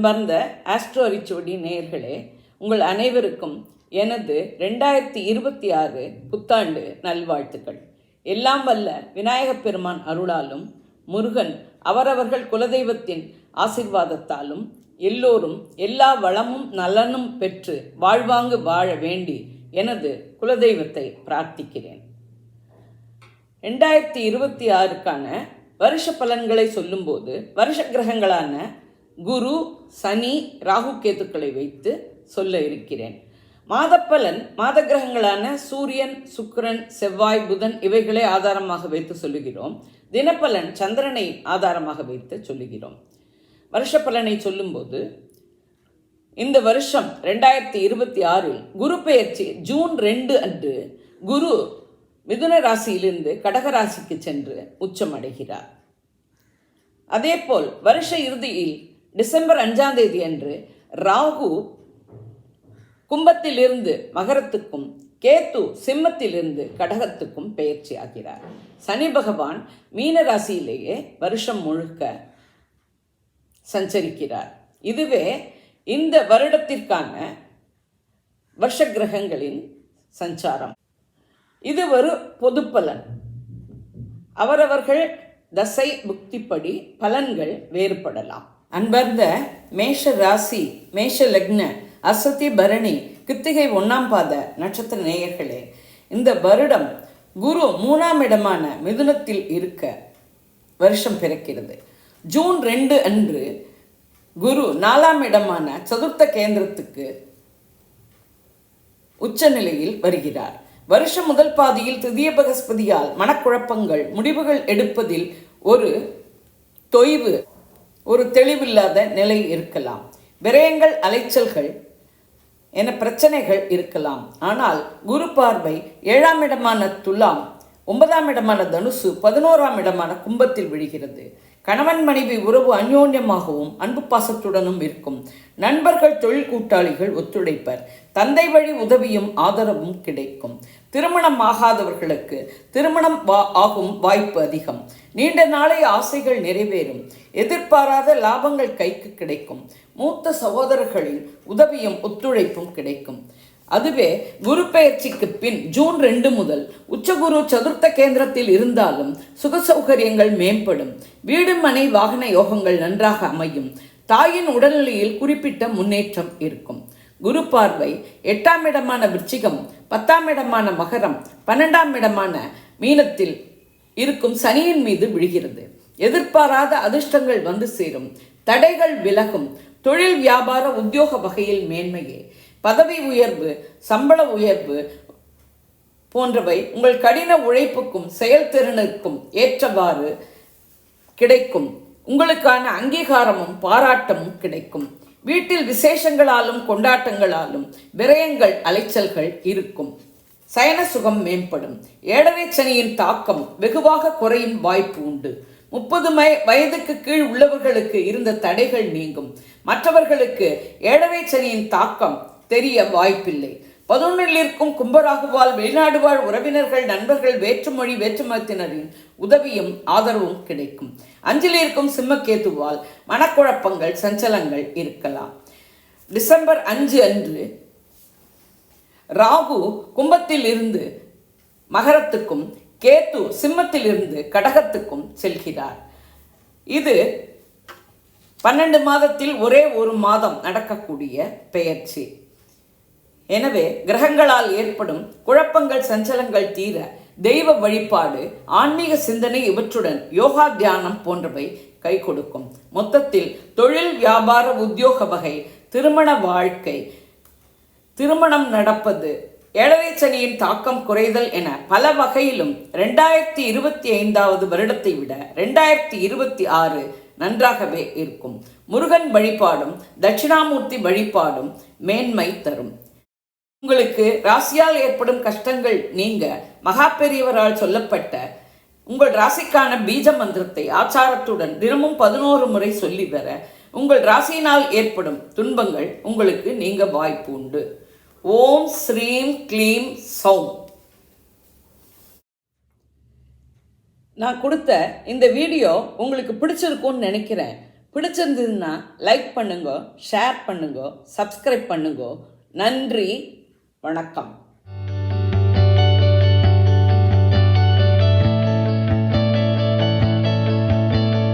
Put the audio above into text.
அன்பார்ந்த ஆஸ்ட்ரோ அரிச்சுவடி நேயர்களே உங்கள் அனைவருக்கும் எனது ரெண்டாயிரத்தி இருபத்தி ஆறு புத்தாண்டு நல்வாழ்த்துக்கள். எல்லாம் வல்ல விநாயகப் பெருமான் அருளாலும் முருகன் அவரவர்கள் குலதெய்வத்தின் ஆசிர்வாதத்தாலும் எல்லோரும் எல்லா வளமும் நலனும் பெற்று வாழ்வாங்கு வாழ வேண்டி எனது குலதெய்வத்தை பிரார்த்திக்கிறேன். ரெண்டாயிரத்தி இருபத்தி ஆறுக்கான வருஷ பலன்களை சொல்லும்போது வருஷ கிரகங்களான குரு சனி ராகு கேத்துக்களை வைத்து சொல்ல இருக்கிறேன். மாதப்பலன் மாத கிரகங்களான சூரியன் சுக்கிரன் செவ்வாய் புதன் இவைகளை ஆதாரமாக வைத்து சொல்லுகிறோம். தினப்பலன் சந்திரனை ஆதாரமாக வைத்து சொல்லுகிறோம். வருஷ பலனை சொல்லும்போது இந்த வருஷம் ரெண்டாயிரத்தி இருபத்தி ஆறில் குரு பெயர்ச்சி ஜூன் ரெண்டு அன்று குரு மிதுன ராசியிலிருந்து கடக ராசிக்கு சென்று உச்சமடைகிறார். அதேபோல் வருஷ இறுதியில் டிசம்பர் அஞ்சாம் தேதி அன்று ராகு கும்பத்திலிருந்து மகரத்துக்கும் கேத்து சிம்மத்திலிருந்து கடகத்துக்கும் பெயர்ச்சி ஆகிறார். சனி பகவான் மீன ராசியிலேயே வருஷம் முழுக்க சஞ்சரிக்கிறார். இதுவே இந்த வருடத்திற்கான வருஷ கிரகங்களின் சஞ்சாரம். இது ஒரு பொது பலன். அவரவர்கள் தசை புக்திப்படி பலன்கள் வேறுபடலாம். அன்பர்ந்த மேஷ ராசி மேஷ லக்ன அசதி பரணி கித்திகை ஒன்றாம் பாத நட்சத்திர நேயர்களே இந்த வருடம் குரு மூணாம் இடமான மிதுனத்தில் இருக்க வருஷம் பிறக்கிறது. ஜூன் ரெண்டு அன்று குரு நாலாம் இடமான சதுர்த்த கேந்திரத்துக்கு உச்சநிலையில் வருகிறார். வருஷம் முதல் பாதியில் திதிய பகஸ்பதியால் மனக்குழப்பங்கள் முடிவுகள் எடுப்பதில் ஒரு தொய்வு ஒரு தெளிவில்லாத நிலை இருக்கலாம். விரயங்கள் அலைச்சல்கள் என பிரச்சனைகள் இருக்கலாம். ஆனால் குரு பார்வை ஏழாம் இடமான துலாம் ஒன்பதாம் இடமான தனுசு பதினோராம் இடமான கும்பத்தில் விழுகிறது. கணவன் மனைவி உறவு அந்யோன்யமாகவும் அன்பு பாசத்துடனும் இருக்கும். நண்பர்கள் தொழில் கூட்டாளிகள் ஒத்துழைப்பர். தந்தை வழி உதவியும் ஆதரவும் கிடைக்கும். திருமணம் ஆகாதவர்களுக்கு திருமணம் வா ஆகும் வாய்ப்பு அதிகம். நீண்ட நாளை ஆசைகள் நிறைவேறும். எதிர்பாராத லாபங்கள் கைக்கு கிடைக்கும். மூத்த சகோதரர்களின் உதவியும் ஒத்துழைப்பும் கிடைக்கும். அதுவே குரு பெயர்ச்சிக்கு பின் ஜூன் ரெண்டு முதல் உச்சகுரு சதுர்த்த கேந்திரத்தில் இருந்தாலும் சுக சௌகரியங்கள் மேம்படும். வீடு மனை வாகன யோகங்கள் நன்றாக அமையும். தாயின் உடல்நிலையில் குறிப்பிட்ட முன்னேற்றம் இருக்கும். குரு பார்வை எட்டாம் இடமான விருச்சிகம் பத்தாம் இடமான மகரம் பன்னெண்டாம் இடமான மீனத்தில் இருக்கும் சனியின் மீது விழுகிறது. எதிர்பாராத அதிர்ஷ்டங்கள் வந்து சேரும். தடைகள் விலகும். தொழில் வியாபார உத்தியோக வகையில் மேன்மையே. பதவி உயர்வு சம்பள உயர்வு போன்றவை உங்கள் கடின உழைப்புக்கும் செயல்திறனுக்கும் ஏற்றவாறு கிடைக்கும். உங்களுக்கான அங்கீகாரமும் பாராட்டமும் கிடைக்கும். வீட்டில் விசேஷங்களாலும் கொண்டாட்டங்களாலும் விரயங்கள் அலைச்சல்கள் இருக்கும். சயன சுகம் மேம்படும். ஏழரை சனியின் தாக்கம் வெகுவாக குறையும் வாய்ப்பு உண்டு. முப்பது மை வயதுக்கு கீழ் உள்ளவர்களுக்கு இருந்த தடைகள் நீங்கும். மற்றவர்களுக்கு ஏழரை சனியின் தாக்கம் தெரிய வாய்ப்பில்லை. பதினொன்றில் இருக்கும் கும்பராகுவால் வெளிநாடு வாழ் உறவினர்கள் நண்பர்கள் வேற்றுமொழி வேற்றுமதத்தினரின் உதவியும் ஆதரவும் கிடைக்கும். அஞ்சில் இருக்கும் சிம்மக்கேதுவால் மனக்குழப்பங்கள் சஞ்சலங்கள் இருக்கலாம். டிசம்பர் அஞ்சு அன்று ராகு கும்பத்தில் இருந்து மகரத்துக்கும் கேத்து சிம்மத்தில் இருந்து கடகத்துக்கும் செல்கிறார். இது பன்னெண்டு மாதத்தில் ஒரே ஒரு மாதம் நடக்கக்கூடிய பெயர்ச்சி. எனவே கிரகங்களால் ஏற்படும் குழப்பங்கள் சஞ்சலங்கள் தீர தெய்வ வழிபாடு ஆன்மீக சிந்தனை இவற்றுடன் யோகா தியானம் போன்றவை கை கொடுக்கும். மொத்தத்தில் தொழில் வியாபார உத்தியோக வகை திருமண வாழ்க்கை திருமணம் நடப்பது ஏழரை சனியின் தாக்கம் குறைதல் என பல வகையிலும் ரெண்டாயிரத்தி இருபத்தி ஐந்தாவது வருடத்தை விட ரெண்டாயிரத்தி இருபத்தி ஆறு நன்றாகவே இருக்கும். முருகன் வழிபாடும் தட்சிணாமூர்த்தி வழிபாடும் மேன்மை தரும். உங்களுக்கு ராசியால் ஏற்படும் கஷ்டங்கள் நீங்க மகா பெரியவரால் சொல்லப்பட்ட உங்கள் ராசிக்கான பீஜ மந்திரத்தை ஆச்சாரத்துடன் தினமும் பதினோரு முறை சொல்லி வர உங்கள் ராசியினால் ஏற்படும் துன்பங்கள் உங்களுக்கு நீங்க வாய்ப்பு உண்டு. ஓம் ஸ்ரீம் க்ளீம் சௌம். நான் கொடுத்த இந்த வீடியோ உங்களுக்கு பிடிச்சிருக்கும்னு நினைக்கிறேன். பிடிச்சிருந்ததுன்னா லைக் பண்ணுங்க ஷேர் பண்ணுங்க சப்ஸ்கிரைப் பண்ணுங்க. நன்றி. வணக்கம்.